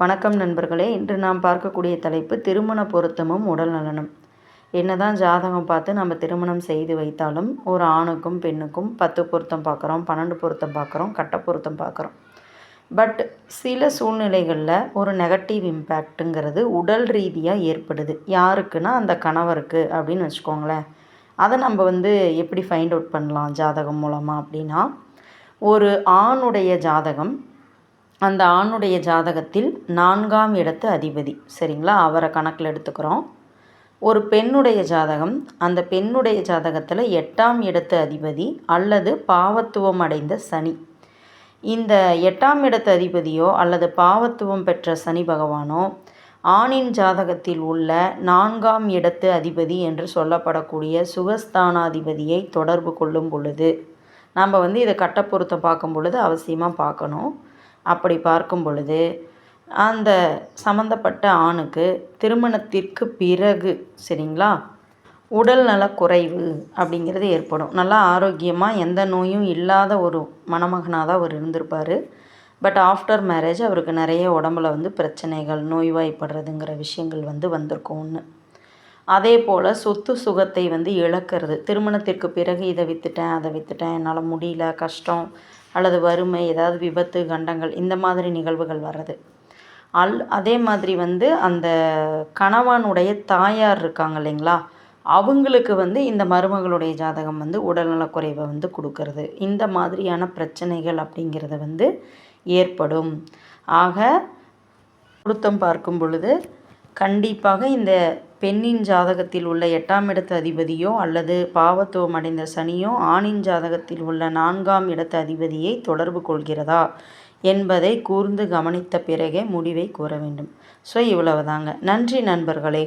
வணக்கம் நண்பர்களே. இன்று நாம் பார்க்கக்கூடிய தலைப்பு திருமண பொருத்தமும் உடல் நலனும். என்னதான் ஜாதகம் பார்த்து நம்ம திருமணம் செய்து வைத்தாலும் ஒரு ஆணுக்கும் பெண்ணுக்கும் பத்து பொருத்தம் பார்க்குறோம் பன்னெண்டு பொருத்தம் பார்க்குறோம் கட்ட பொருத்தம் பார்க்குறோம். பட் சில சூழ்நிலைகளில் ஒரு நெகட்டிவ் இம்பேக்ட்டுங்கிறது உடல் ரீதியாக ஏற்படுது. யாருக்குன்னா அந்த கணவருக்கு அப்படின்னு வச்சுக்கோங்களேன். அதை நம்ம வந்து எப்படி ஃபைண்ட் அவுட் பண்ணலாம் ஜாதகம் மூலமாக அப்படின்னா ஒரு ஆணுடைய ஜாதகம் அந்த ஆணுடைய ஜாதகத்தில் நான்காம் இடத்து அதிபதி. சரிங்களா? அவரை கணக்கில் எடுத்துக்கிறோம். ஒரு பெண்ணுடைய ஜாதகம் அந்த பெண்ணுடைய ஜாதகத்தில் எட்டாம் இடத்து அதிபதி அல்லது பாவத்துவம் அடைந்த சனி. இந்த எட்டாம் இடத்து அதிபதியோ அல்லது பாவத்துவம் பெற்ற சனி பகவானோ ஆணின் ஜாதகத்தில் உள்ள நான்காம் இடத்து அதிபதி என்று சொல்லப்படக்கூடிய சுகஸ்தானாதிபதியை தொடர்பு கொள்ளும் பொழுது நம்ம வந்து இதை கட்டப்பொருத்தம் பார்க்கும் பொழுது அவசியமாக பார்க்கணும். அப்படி பார்க்கும் பொழுது அந்த சம்மந்தப்பட்ட ஆணுக்கு திருமணத்திற்கு பிறகு சரிங்களா? உடல் குறைவு அப்படிங்கிறது ஏற்படும். நல்லா ஆரோக்கியமாக எந்த நோயும் இல்லாத ஒரு மணமகனாக தான் அவர் இருந்திருப்பார். பட் ஆஃப்டர் மேரேஜ் அவருக்கு நிறைய உடம்புல வந்து பிரச்சனைகள் நோய்வாய்ப்படுறதுங்கிற விஷயங்கள் வந்து வந்திருக்கும் ஒன்று அதே போல் சொத்து சுகத்தை வந்து இழக்கிறது. திருமணத்திற்கு பிறகு இதை விற்றுட்டேன் அதை விற்றுட்டேன் என்னால் முடியல கஷ்டம் அல்லது வறுமை ஏதாவது விபத்து கண்டங்கள் இந்த மாதிரி நிகழ்வுகள் வர்றது. அல் அதே மாதிரி வந்து அந்த கணவனுடைய தாயார் இருக்காங்க இல்லைங்களா? அவங்களுக்கு வந்து இந்த மருமகளுடைய ஜாதகம் வந்து உடல்நலக்குறைவை வந்து கொடுக்கறது. இந்த மாதிரியான பிரச்சனைகள் அப்படிங்கிறது வந்து ஏற்படும். ஆக பொருத்தம் பார்க்கும் பொழுது கண்டிப்பாக இந்த பெண்ணின் ஜாதகத்தில் உள்ள எட்டாம் இடத்து அதிபதியோ அல்லது பாவத்துவம் அடைந்த சனியோ ஆணின் ஜாதகத்தில் உள்ள நான்காம் இடத்து அதிபதியை தொடர்பு கொள்கிறதா என்பதை கூர்ந்து கவனித்த பிறகே முடிவை கூற வேண்டும். ஸோ இவ்வளவுதாங்க. நன்றி நண்பர்களே.